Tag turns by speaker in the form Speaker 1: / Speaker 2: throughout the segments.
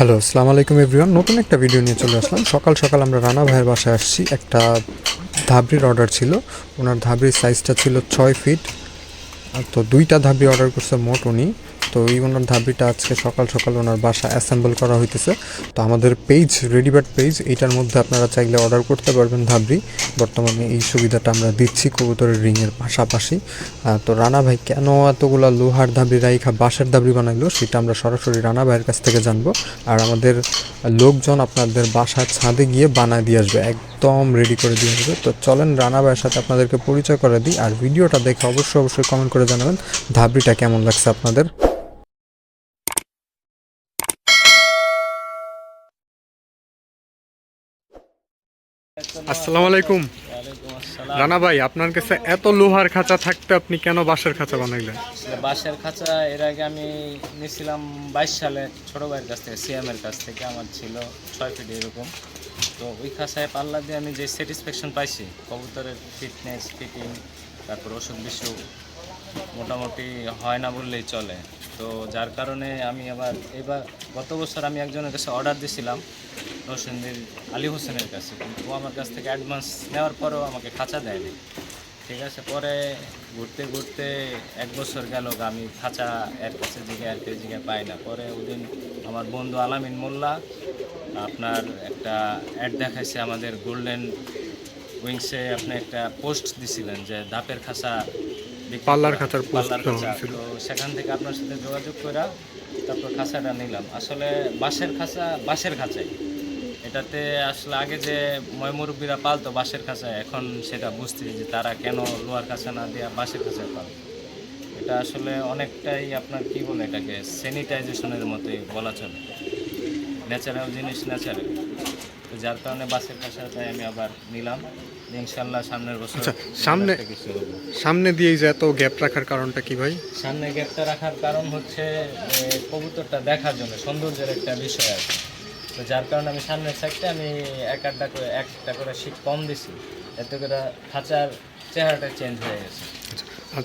Speaker 1: Hello আসসালামু আলাইকুম everyone নতুন একটা ভিডিও নিয়ে চলে আসলাম। সকাল সকাল আমরা রানা ভাইয়ের বাসায় আসছি। একটা ধাবড়ির অর্ডার ছিল। ওনার ধাবড়ির সাইজটা ছিল ছয় ফিট তো দুইটা ধাবড়ি অর্ডার করছে মোট উনি। তো এই ওনার ধাবরিটা আজকে সকাল সকাল ওনার বাসা অ্যাসেম্বল করা হইতেছে। তো আমাদের পেজ রেডিমেড পেজ এইটার মধ্যে আপনারা চাইলে অর্ডার করতে পারবেন ধাবরি বর্তমানে এই সুবিধাটা আমরা দিচ্ছি কবুতরের রিংয়ের পাশাপাশি। তো রানা ভাই, কেন এতগুলা লোহার ধাবরি রাইখা বাঁশের ধাবরি বানাইলো, সেটা আমরা সরাসরি রানা ভাইয়ের কাছ থেকে জানব। আর আমাদের লোকজন আপনাদের বাসার ছাদে গিয়ে বানায় দিয়ে আসবে, একদম রেডি করে দিয়ে আসবে। তো চলেন রানা ভাইয়ের সাথে আপনাদেরকে পরিচয় করে দিই, আর ভিডিওটা দেখে অবশ্যই অবশ্যই কমেন্ট করে জানাবেন ধাবরিটা কেমন লাগছে আপনাদের? আসসালামু আলাইকুম। রানা ভাই, আপনার কাছে এত লোহার খাঁচা থাকতে আপনি কেন বাঁশের খাঁচা বানাইলেন?
Speaker 2: বাঁশের খাঁচা এর আগে আমি নিয়েছিলাম বাইশ সালে ছোট ভাইয়ের কাছ থেকে সিএমের কাছ থেকে, আমার ছিল ছয় ফিট এরকম। তো ওই খাঁচায় পাল্লা দিয়ে আমি যে স্যাটিসফ্যাকশন পাইছি, কবুতরের ফিটনেস ফিটিং তারপর অসুখ বিসুখ মোটামুটি হয় না বললেই চলে। তো যার কারণে আমি আবার এবার গত বছর আমি একজনের কাছে অর্ডার দিয়েছিলাম নরসিংদীর আলী হোসেনের কাছে কিন্তু ও আমার কাছ থেকে অ্যাডভান্স নেওয়ার পরেও আমাকে খাঁচা দেয়নি। ঠিক আছে পরে ঘুরতে ঘুরতে এক বছর গেল আমি খাঁচা এর কাছে জিগে আর কে জিগে পাই না। পরে ওদিন আমার বন্ধু আলামিন মোল্লা আপনার একটা অ্যাড দেখাইছে আমাদের গোল্ডেন উইংসে আপনি একটা পোস্ট দিছিলেন যে ধাপের খাঁচা
Speaker 1: পাল্লার খাঁচার
Speaker 2: পাল্লার খাঁচা। তো সেখান থেকে আপনার সাথে যোগাযোগ করা তারপর খাঁচাটা নিলাম। আসলে বাঁশের খাঁচা বাঁশের খাঁচাই। এটাতে আসলে আগে যে ময়মুরব্বীরা পালতো বাঁশের খাঁচায় এখন সেটা বুঝতেছি যে তারা কেন লোহার খাঁচা না দেওয়া বাঁশের খাঁচায় পাল। এটা আসলে অনেকটাই আপনার কি বলে এটাকে স্যানিটাইজেশনের মতোই বলা চলে। ন্যাচারাল জিনিস ন্যাচারাল তো যার কারণে বাসের খাঁচাটাই আমি আবার নিলাম। ইনশাল্লাহ সামনের বছর
Speaker 1: আচ্ছা, সামনে-
Speaker 2: কিছু হবে।
Speaker 1: সামনে দিয়ে যে এত গ্যাপ রাখার কারণটা কি ভাই?
Speaker 2: সামনে গ্যাপটা রাখার কারণ হচ্ছে কবুতরটা দেখার জন্য সৌন্দর্যের একটা বিষয় আছে তো যার কারণে আমি সামনের সাইডটা আমি এক আধটা করে একটা করে শীত কম দিছি। এতে করে খাঁচার চেহারাটা চেঞ্জ হয়ে গেছে।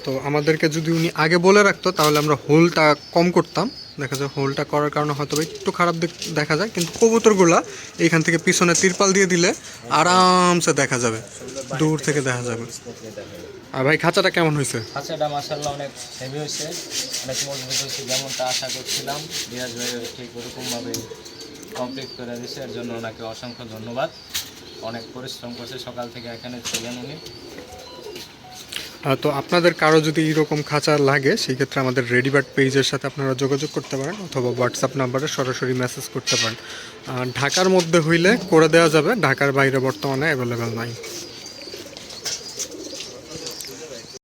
Speaker 1: তো আমাদেরকে যদি উনি আগে বলে রাখতো তাহলে আমরা হোলটা কম করতাম। দেখা যায় হোলটা করার কারণে হয়তো একটু খারাপ দেখ- যায় কিন্তু কবুতরগুলা এইখান থেকে পিছনে তিরপাল দিয়ে দিলে আরামসে দেখা যাবে। দূর থেকে দেখা যাবে।
Speaker 2: দেখা যাবে।
Speaker 1: আর ভাই খাঁচাটা কেমন হয়েছে?
Speaker 2: খাঁচাটা মাসাল্লাহ অনেক হেভি হয়েছে। অনেক মজবুত হয়েছে যেমনটা আশা করছিলাম। রিয়াজ ভাই ঠিক ওরকমভাবে কমপ্লিট করে দিয়েছে এর জন্য ওনাকে অসংখ্য ধন্যবাদ। অনেক পরিশ্রম করছে। সকাল থেকে এখানে ছিলেন উনি।
Speaker 1: তো আপনাদের কারও যদি এরকম খাঁচা লাগে, সেই ক্ষেত্রে আমাদের রেডিবার্ড পেজের সাথে আপনারা যোগাযোগ করতে পারেন, অথবা হোয়াটসঅ্যাপ নাম্বারে সরাসরি মেসেজ করতে পারেন। ঢাকার মধ্যে হইলে করে দেওয়া যাবে। ঢাকার বাইরে বর্তমানে অ্যাভেলেবেল নাই।